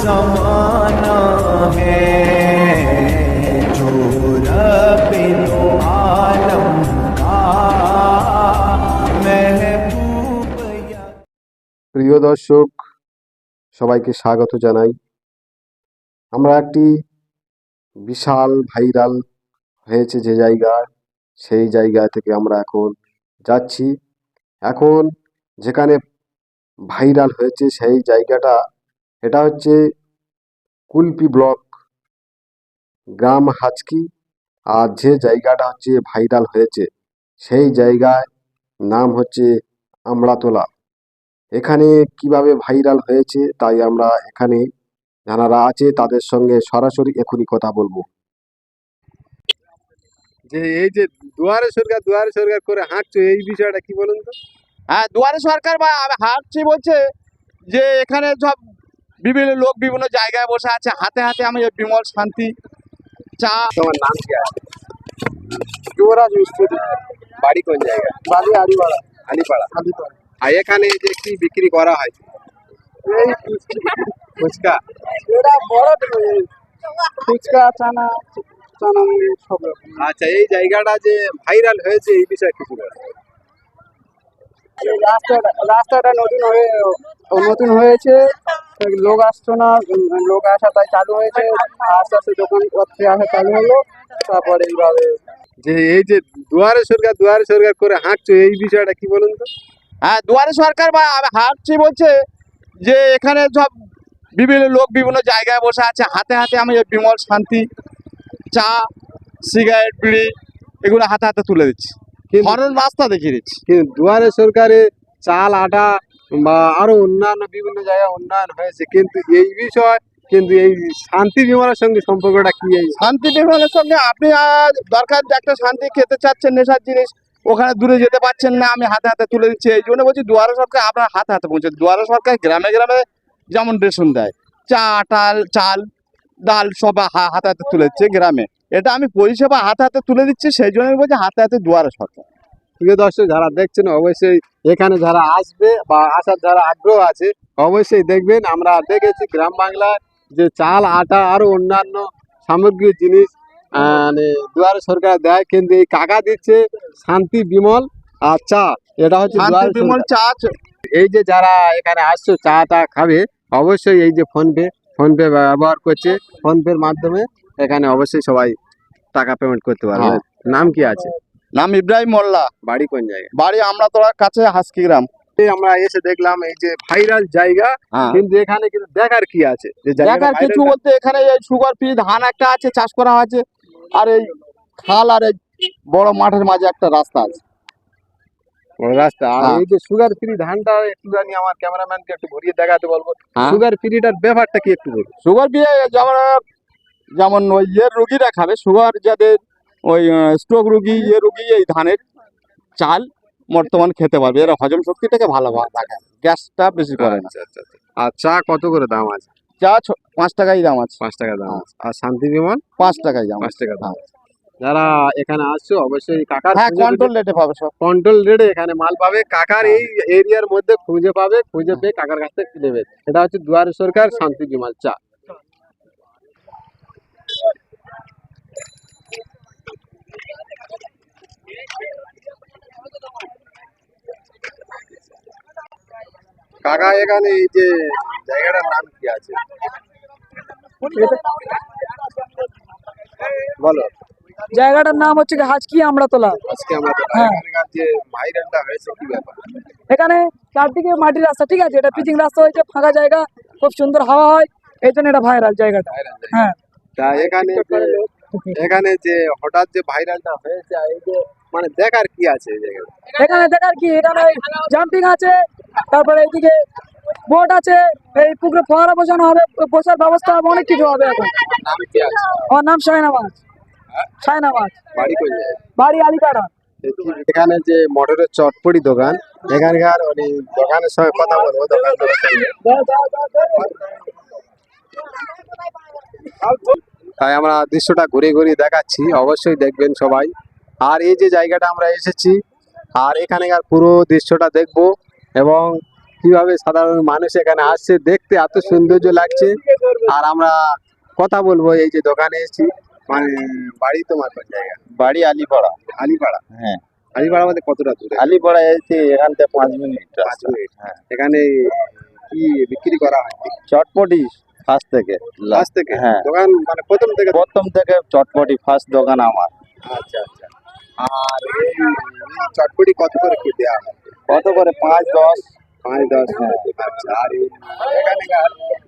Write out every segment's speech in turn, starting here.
समाना है जो रब दो आलम का महबूब या প্রিয় দর্শক সবাইকে স্বাগত জানাই আমরা একটি বিশাল ভাইরাল হয়েছে যে জায়গায় সেই জায়গা থেকে আমরা এখন যাচ্ছি। এখন যেখানে ভাইরাল হয়েছে সেই জায়গাটা, এটা হচ্ছে কুলপি ব্লক, গ্রাম হাচকি আর যে জায়গাটা হচ্ছে ভাইরাল হয়েছে, সেই জায়গায় নাম হচ্ছে আমড়াতলা। এখানে কীভাবে ভাইরাল হয়েছে, তাই আমরা এখানে যারা আছে তাদের সঙ্গে সরাসরি এখনই কথা বলব। যে এই যে দুয়ারে সরকার দুয়ারে সরকার করে হাঁটছো এই বিষয়টা কি বলুন তো? হ্যাঁ দুয়ারে সরকার বা আমি হাঁটছি বলছে যে এখানে সব বিভিন্ন লোক বিভিন্ন জায়গায় বসে আছে হাতে হাতে আমি বিমল শান্তি চা তোমার নাম কি আছে যুবরাজ মিস্ত্রি বাড়ি কোন জায়গা আলিপাড়া। আর এখানে যে কি বিক্রি করা হয়? এই ফুচকা। এটা বড় ফুচকা চানা। চানা সব রকম। আচ্ছা এই জায়গাটা যে ভাইরাল হয়েছে এই বিষয়ে কিছু রাস্তাটা রাস্তাটা নতুন হয়ে নতুন হয়েছে। লোক আসতো না লোক আসা তাই চালু হয়েছে। আস্তে আস্তে দোকান পত্রে আসা চালু হলো তারপরে এইভাবে। যে এই যে দুয়ারে সরকার দুয়ারে সরকার করে হাঁটছো এই বিষয়টা কি বলুন তো? হ্যাঁ দুয়ারে সরকার বা হাঁটছি বলছে যে এখানে সব বিভিন্ন লোক বিভিন্ন জায়গায় বসে আছে। হাতে হাতে আমি বিমল শান্তি চা সিগারেট বিড়ি এগুলো হাতে হাতে তুলে দিচ্ছি। হরন রাস্তা দেখিয়ে দিচ্ছি। কিন্তু দুয়ারে সরকারে চাল আটা বা আরও অন্যান্য বিভিন্ন জায়গায় উন্নয়ন হয়েছে। কিন্তু এই বিষয় কিন্তু এই শান্তি বিমানের সঙ্গে সম্পর্কটা কি এই? শান্তি বিমানের সঙ্গে আপনি আজ দরকার একটা শান্তি খেতে চাচ্ছেন নেশার জিনিস ওখানে দূরে যেতে পারছেন না আমি হাতে হাতে তুলে দিচ্ছি। এই জন্য বলছি দুয়ারে সরকার আপনার হাতে হাতে পৌঁছে। দুয়ারে সরকার গ্রামে গ্রামে যেমন রেশন দেয় চা টাল চাল ডাল সব হাতে হাতে তুলে দিচ্ছে গ্রামে। এটা আমি পরিষেবা হাতে হাতে তুলে দিচ্ছি সেই জন্য আমি বলছি হাতে হাতে দুয়ারে সরকার। প্রিয় দর্শক যারা দেখছেন অবশ্যই এখানে যারা আসবে বা আসার যারা আগ্রহ আছে অবশ্যই দেখবেন আমরা দেখেছি গ্রাম বাংলায় যে চাল আটা আরও অন্যান্য সামগ্রী জিনিস মানে দুয়ারে সরকার দেয় কিন্তু এই কাকা দিচ্ছে শান্তি বিমল আর চা। এটা হচ্ছে বিমল চা এই যে যারা এখানে আসছো চা টা খাবে অবশ্যই এই যে ফোন পে ফোন পে ব্যবহার করছে। ফোন পের মাধ্যমে এখানে অবশ্যই সবাই টাকা পেমেন্ট করতে পারবে। হ্যাঁ। নাম কি আছে? নাম ইব্রাহিম মোল্লা। বাড়ি কোন জায়গায়? বাড়ি আমরা তোলার কাছে হাসকি গ্রাম আমরা এসে দেখলাম এই যে ভাইরাল জায়গা। হ্যাঁ। কিন্তু এখানে কিন্তু দেখার কি আছে? যে দেখার কিছু বলতে এখানে এই সুগার ফ্রি ধান একটা আছে চাষ করা আছে আর এই খাল আর এই বড় মাঠের মাঝে একটা রাস্তা আছে। রাস্তা আর হ্যাঁ। এই যে সুগার ফ্রি ধানটা একটু জানি আমার ক্যামেরাম্যানকে একটু ঘুরিয়ে দেখাতে বলব। হ্যাঁ। সুগার ফ্রিটার ব্যাপারটা কি একটু বলব সুগার ফ্রি যেমন যেমন ওই ইয়ের রুগীরা খাবে সুগার যাদের ওই স্ট্রোক রুগী ইয়ে রুগী এই ধানের চাল বর্তমান খেতে পারবে। এরা হজম শক্তিটাকে ভালো রাখে গ্যাসটা বেশি করে না। আচ্ছা আচ্ছা আচ্ছা। আর চা কত করে দাম আছে? চা পাঁচ টাকাই দাম আছে। পাঁচ টাকা দাম আছে। আর শান্তি বিমান পাঁচ টাকাই দাম পাঁচ টাকা দাম আছে। যারা এখানে আসছো অবশ্যই কাকার হ্যাঁ কন্ট্রোল রেটে পাবে সব। কন্ট্রোল রেটে এখানে মাল পাবে। কাকার এই এরিয়ার মধ্যে খুঁজে পাবে খুঁজে পেয়ে কাকার কাছ থেকে নেবে। এটা হচ্ছে দুয়ারে সরকার শান্তি বিমাল চা। কাকা এখানে এই যে জায়গাটার নাম কি আছে? বলো। জায়গাটার নাম হচ্ছে কি হাজকি আমড়াতলা। আমরা হ্যাঁ। এখানে চারদিকে মাটির রাস্তা ঠিক আছে? এটা পিচিং রাস্তা হয়েছে ফাঁকা জায়গা খুব সুন্দর হাওয়া হয় এই জন্য এটা ভাইরাল জায়গাটা। হ্যাঁ। তা এখানে এখানে যে হঠাৎ যে ভাইরালটা হয়েছে এই যে মানে দেখার কি আছে এখানে দেখার কি? এখানে জাম্পিং আছে তারপরে এইদিকে বোট আছে এই পুকুরে ফোয়ারা বসানো হবে বসার ব্যবস্থা হবে অনেক কিছু হবে এখন। নাম কি আছে? বাড়ি বাড়ি এখানে যে মোটরের চটপটি দোকান এখানকার ওই দোকানের সঙ্গে কথা বলব সঙ্গে তাই আমরা দৃশ্যটা ঘুরে ঘুরে দেখাচ্ছি অবশ্যই দেখবেন সবাই। আর এই যে জায়গাটা আমরা এসেছি আর এখানকার পুরো দৃশ্যটা দেখব এবং কীভাবে সাধারণ মানুষ এখানে আসছে দেখতে এত সৌন্দর্য লাগছে। আর আমরা কথা বলব এই যে দোকানে এসেছি। মানে বাড়ি তোমার কোন জায়গা? বাড়ি আলিপাড়া। আলিপাড়া? হ্যাঁ। আলিপাড়া আমাদের কতটা দূরে? আলিপাড়া এসেছি এখান থেকে পাঁচ মিনিট পাঁচ মিনিট। হ্যাঁ। এখানে কি বিক্রি করা হয়? চটপটি ফার্স্ট থেকে। লাস্ট থেকে? হ্যাঁ। দোকান মানে প্রথম থেকে? প্রথম থেকে চটপটি ফার্স্ট দোকান আমার। আচ্ছা আচ্ছা। আর চটপটি কত করে কি দেওয়া কত করে? পাঁচ দশ। পাঁচ দশ আচ্ছা আর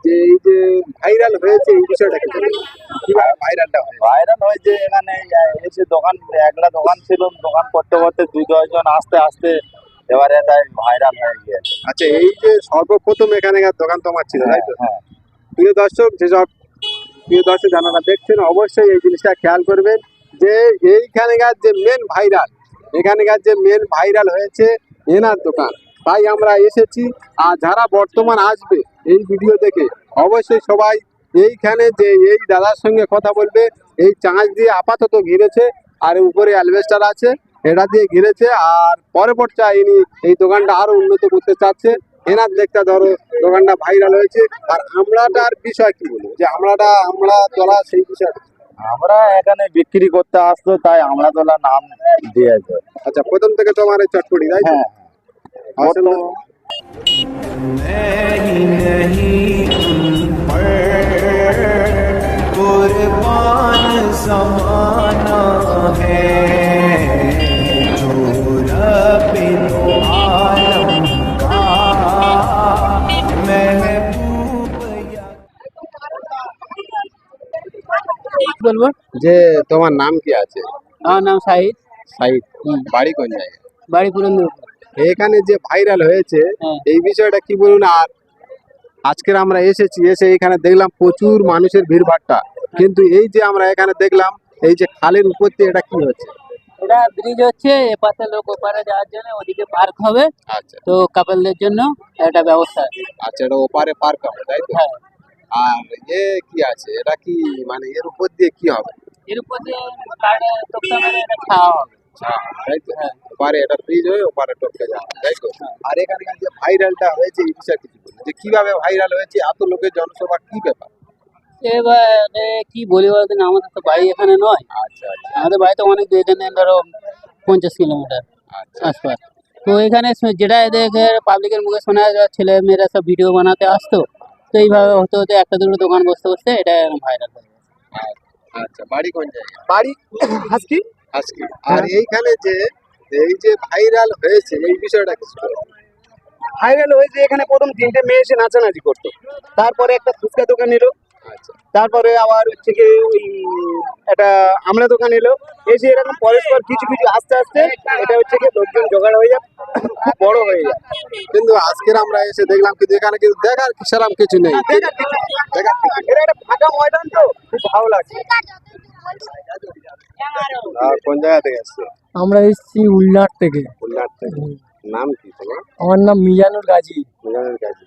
যে এই যে ভাইরাল হয়েছে এই বিষয়টা কি কীভাবে ভাইরালটা হয় ভাইরাল হয়েছে এখানে এসে দোকান একটা দোকান ছিল দোকান করতে করতে দুই দশজন আস্তে আস্তে এবারে এটা ভাইরাল হয়ে গিয়েছে। আচ্ছা এই যে সর্বপ্রথম এখানকার দোকান তোমার ছিল তাই তো? হ্যাঁ প্রিয় দর্শক যেসব প্রিয় দর্শক যারা দেখছেন অবশ্যই এই জিনিসটা খেয়াল করবেন যে এইখানকার যে মেন ভাইরাল এখানকার যে মেন ভাইরাল হয়েছে এনার দোকান। তাই আমরা এসেছি আর যারা বর্তমান আসবে এই ভিডিও দেখে অবশ্যই সবাই এইখানে যে এই দাদার সঙ্গে কথা বলবে এই চাঁচ দিয়ে আপাতত ঘিরেছে আর উপরে অ্যালবেস্টার আছে এটা দিয়ে ঘিরেছে আর পরে পর ইনি এই দোকানটা আরও উন্নত করতে চাচ্ছে। এনার দেখতে ধরো দোকানটা ভাইরাল হয়েছে। আর আমরাটার বিষয় কি বলব? যে আমরাটা আমরা তোলা সেই বিষয়টা আমরা এখানে বিক্রি করতে আসতো তাই আমরা তোলা নাম দিয়েছে। আচ্ছা প্রথম থেকে তোমার এই চটপটি তাই হ্যাঁ। समाना है जो रब दो आलम का महबूब या বলবো যে তোমার নাম কি আছে আমার নাম শাহিদ সাইদ বাড়ি কোন জায়গায় বাড়ি এখানে যে ভাইরাল হয়েছে হ্যাঁ। এই বিষয়টা কি বলুন? আর আজকের আমরা এসেছি এসে এখানে দেখলাম প্রচুর মানুষের ভিড়ভাট্টা। কিন্তু এই যে আমরা এখানে দেখলাম এই যে খালের উপর দিয়ে এটা কি হচ্ছে? এটা ব্রিজ হচ্ছে এপাশে লোক ওপারে যাওয়ার জন্য ওদিকে পার্ক হবে। আচ্ছা। তো কাপলদের জন্য একটা ব্যবস্থা আছে। আচ্ছা এটা ওপারে পার্ক হবে তাই তো? হ্যাঁ। আর এ কি আছে? এটা কি মানে এর উপর দিয়ে কি হবে? এর উপর দিয়ে কার্ডে তোকটা মেরে এটা খাওয়া হবে। তো। ওপারে এটা হয়ে ওপারে টপকে যাবে তাই তো? আর এখানকার যে ভাইরালটা হয়েছে এই বিষয়ে কিছু বলুন। যে কীভাবে ভাইরাল হয়েছে এত লোকের জনসভা কি ব্যাপার? এবারে কি বলি বলতে আমাদের তো বাড়ি এখানে নয়। আচ্ছা আচ্ছা। আমাদের বাড়ি তো অনেক দূরে এখানে ধরো পঞ্চাশ কিলোমিটার আচ্ছা আশপাশ। তো এখানে যেটা দেখে পাবলিকের মুখে শোনা যায় ছেলে মেয়েরা সব ভিডিও বানাতে আসতো তো এইভাবে হতে হতে একটা দুটো দোকান বসতে বসতে এটা ভাইরাল হয়ে গেছে। আচ্ছা বাড়ি কোন জায়গায়? বাড়ি আজকে। আর। এইখানে যে এই যে ভাইরাল হয়েছে এই বিষয়টা কিছু ভাইরাল হয়েছে এখানে প্রথম তিনটে মেয়ে এসে নাচানাচি করতো। তারপরে একটা ফুচকা দোকান এলো। আচ্ছা। তারপরে আবার হচ্ছে কি ওই একটা আমলা দোকান এলো। এসে এরকম পরস্পর কিছু কিছু আস্তে আস্তে এটা হচ্ছে কি লোকজন জোগাড় হয়ে যায় খুব বড় হয়ে যায়। কিন্তু আজকের আমরা এসে দেখলাম কিন্তু এখানে কিন্তু দেখার সেরকম কিছু নেই। দেখার এটা একটা ফাঁকা ময়দান তো খুব ভালো লাগছে। কোন জায়গা থেকে এসছো আমরা এসেছি উল্লাট থেকে। খুলনার থেকে। নাম কি তোমার? আমার নাম মিজানুর গাজী। মিজানুর কাজী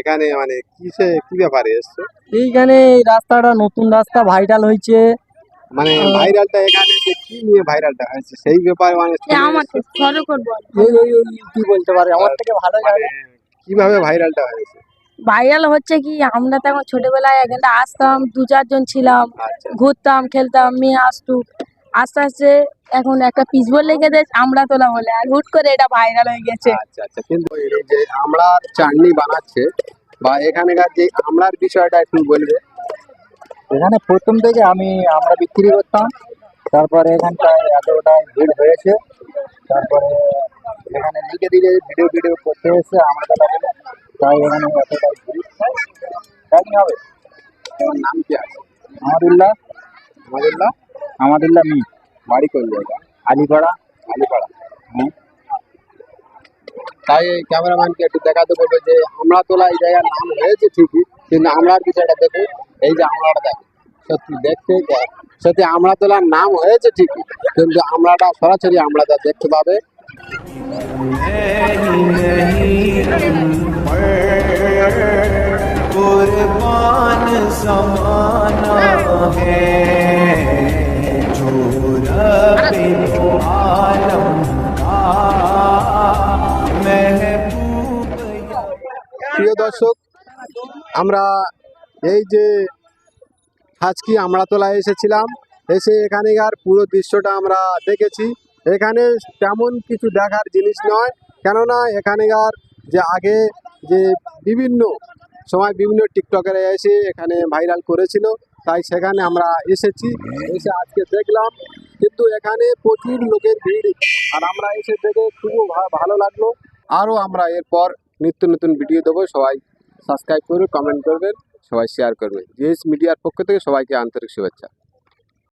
এখানে মানে কিসে কি ব্যাপারে এসছো? এইখানে এই রাস্তাটা নতুন রাস্তা ভাইরাল হয়েছে। মানে ভাইরালটা এখানে যে কি নিয়ে ভাইরালটা হয়েছে সেই ব্যাপারে মানে আমাকে ফলো করব। এই কি বলতে পারে? আমার থেকে ভালো জানে। মানে কীভাবে ভাইরালটা হয়েছে? ভাইরাল হচ্ছে কি আমরা তো এখন ছোটবেলায় এখানটা আসতাম দু চারজন ছিলাম আচ্ছা। ঘুরতাম খেলতাম মেয়ে আসতো। আস্তে আস্তে এখন একটা পিস পিসবল লেগে দেয় আমরা তোলা বলে আর হুট করে এটা ভাইরাল হয়ে গেছে। আচ্ছা আচ্ছা। কিন্তু যে আমরা চাটনি বানাচ্ছে বা এখানকার যে আমরার বিষয়টা একটু বলবে। এখানে প্রথম থেকে আমি আমরা বিক্রি করতাম তারপরে এখানটায় এতটা ভিড় হয়েছে তারপরে এখানে লিখে দিকে ভিডিও ভিডিও করতে এসে আমরা তাই এতটাই হবে নাম আছে মি। বাড়ি জায়গা? আলিপাড়া। আলিপাড়া। হ্যাঁ। তাই ক্যামেরাম্যানকে একটু দেখাতে বলবে যে আমরা তোলা এই জায়গার নাম হয়েছে ঠিকই কিন্তু আমরা বিষয়টা দেখো এই যে আমরাটা দেখো। সত্যি দেখতে সত্যি আমরা তোলার নাম হয়েছে ঠিকই কিন্তু আমরাটা সরাসরি আমরাটা দেখতে পাবে। कुर्बान समाना है প্রিয় দর্শক, আমরা এই যে হাজকি আমড়াতলায় এসেছিলাম, এসে এখানেকার পুরো দৃশ্যটা আমরা দেখেছি। এখানে তেমন কিছু দেখার জিনিস নয়, কেননা এখানেকার যে আগে যে বিভিন্ন সময় বিভিন্ন টিকটকারে এসে এখানে ভাইরাল করেছিল, তাই সেখানে আমরা এসেছি। এসে আজকে দেখলাম, কিন্তু এখানে প্রচুর লোকের ভিড়। আর আমরা এসে দেখে খুবই ভা- ভালো লাগল। আরও আমরা এরপর নিত্য নতুন ভিডিও দেবো। সবাই সাবস্ক্রাইব করবে কমেন্ট করবেন, সবাই শেয়ার করবেন। জিএস মিডিয়ার পক্ষ থেকে সবাইকে আন্তরিক শুভেচ্ছা।